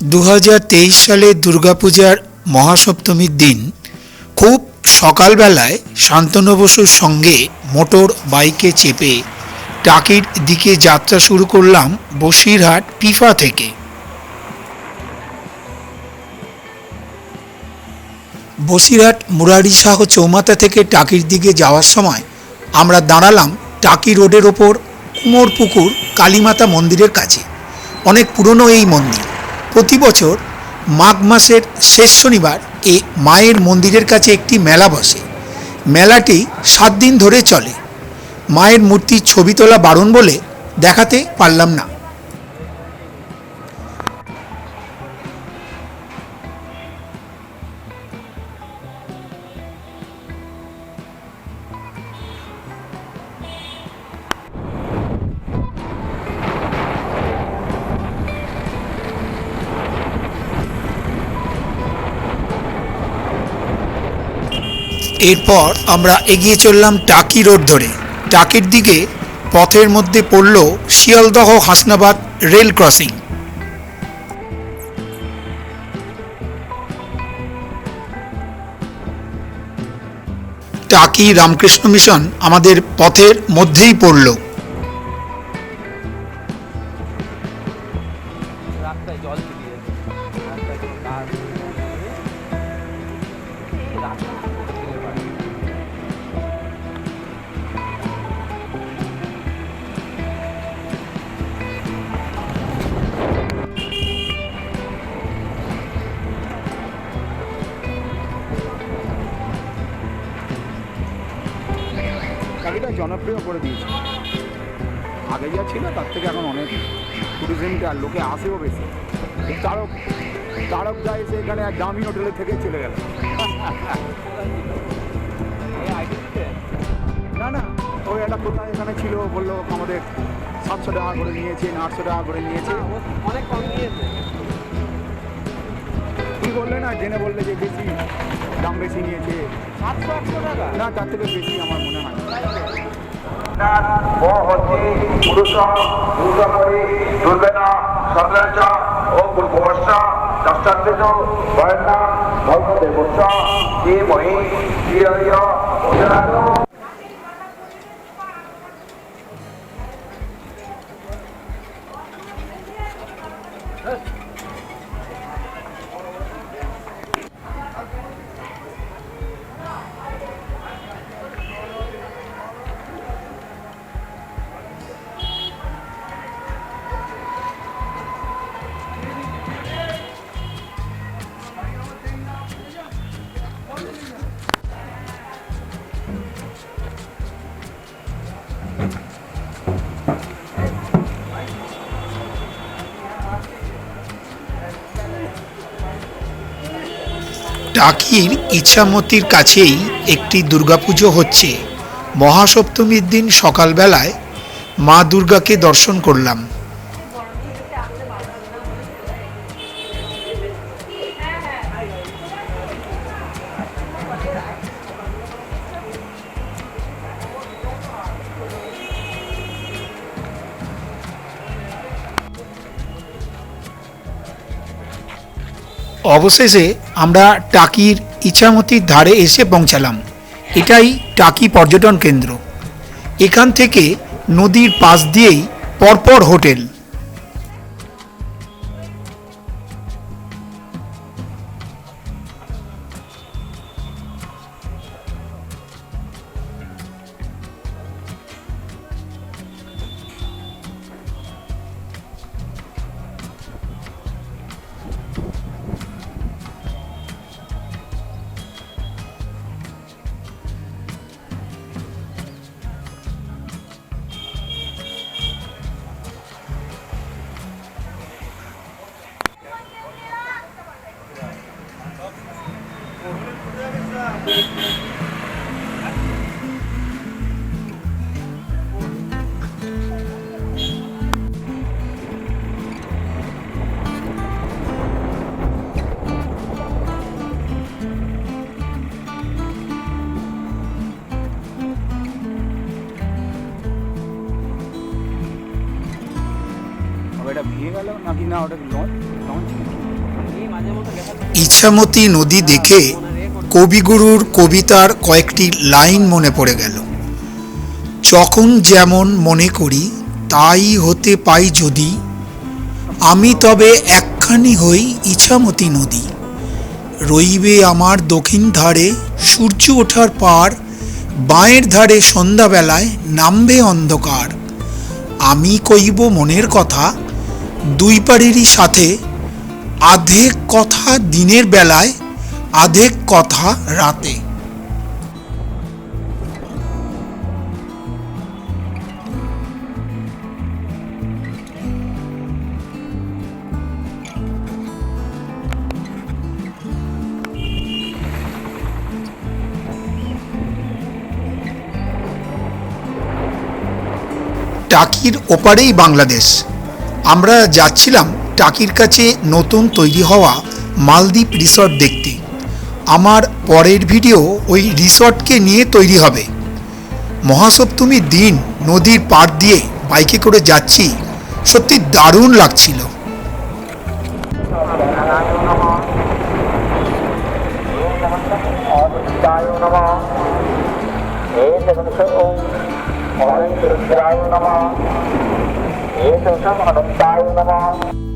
দু হাজার তেইশ সালে দুর্গাপূজার মহাসপ্তমীর দিন খুব সকালবেলায় শান্তনু বসুর সঙ্গে মোটর বাইকে চেপে টাকির দিকে যাত্রা শুরু করলাম বসিরহাট পিফা থেকে। বসিরহাট মুরারি শাহ চৌমাথা থেকে টাকির দিকে যাওয়ার সময় আমরা দাঁড়ালাম টাকি রোডের ওপর কুমোরপুকুর কালীমাতা মন্দিরের কাছে। অনেক পুরনো এই মন্দির। প্রতি বছর মাঘ মাসের শেষ শনিবার এ মায়ের মন্দিরের কাছে একটি মেলা বসে। মেলাটি সাত দিন ধরে চলে। মায়ের মূর্তির ছবি তোলা বারণ বলে দেখাতে পারলাম না। এরপর আমরা এগিয়ে চললাম টাকি রোড ধরে। টাকির দিকে পথের মধ্যে পড়ল Sealdah Hasnabad rail crossing. Taki Ramakrishna mission আমাদের পথের মধ্যেই পড়ল। গাড়িটা জনপ্রিয় করে দিয়েছে। আগে যা ছিল, তার থেকে এখন অনেক ট্যুরিজমটা লোকে আসেও বেশি। তারক তারক যা এসে এখানে এক দামি হোটেলে থেকে চলে গেল। না না, ওই একটা কোথায় এখানে ছিল, বলল আমাদের সাতশো টাকা করে নিয়েছে, আটশো টাকা করে নিয়েছে। অনেক কম নিয়েছে। তুই বললে না, জেনে বললে যে বেশি দাম বেশি নিয়েছে। সাতশো আটশো টাকা না, তার থেকে বেশি আমার মনে হয়। ও টাকির ইচ্ছামতির কাছেই একটি দুর্গাপুজো হচ্ছে। মহাসপ্তমীর দিন সকালবেলায় মা দুর্গাকে দর্শন করলাম। অবশেষে আমরা টাকির ইছামতির ধারে এসে পৌঁছালাম। এটাই টাকি পর্যটন কেন্দ্র। এখান থেকে নদীর পাশ দিয়েই পরপর হোটেল। হবে এটা গেল নাকি না ওটা লঞ্চ লঞ্চ মাঝে মধ্যে লেখা থাকে ইছামতি নদী দেখে কবিগুরুর কবিতার কয়েকটি লাইন মনে পড়ে গেল। যখন যেমন মনে করি তাই হতে পাই যদি। আমি তবে একখানি হই ইছামতি নদী। রইবে আমার দক্ষিণ ধারে সূর্য ওঠার পার বাঁয়ের ধারে সন্ধ্যাবেলায় নামবে অন্ধকার। আমি কইব মনের কথা দুই পাড়েরই সাথে আধেক কথা দিনের বেলায় আধেক কথা রাতে। টাকির ওপারেই বাংলাদেশ। আমরা যাচ্ছিলাম টাকির কাছে নতুন তৈরি হওয়া মালদ্বীপ রিসর্ট দেখতে। আমার পরের ভিডিও ওই রিসর্টকে নিয়ে তৈরি হবে। মহাসপ্তমীর দিন নদীর পাড় দিয়ে বাইকে করে যাচ্ছি। সত্যি দারুণ লাগছিল। Okay, tayo naman. Yes, sir, makanom tayo naman.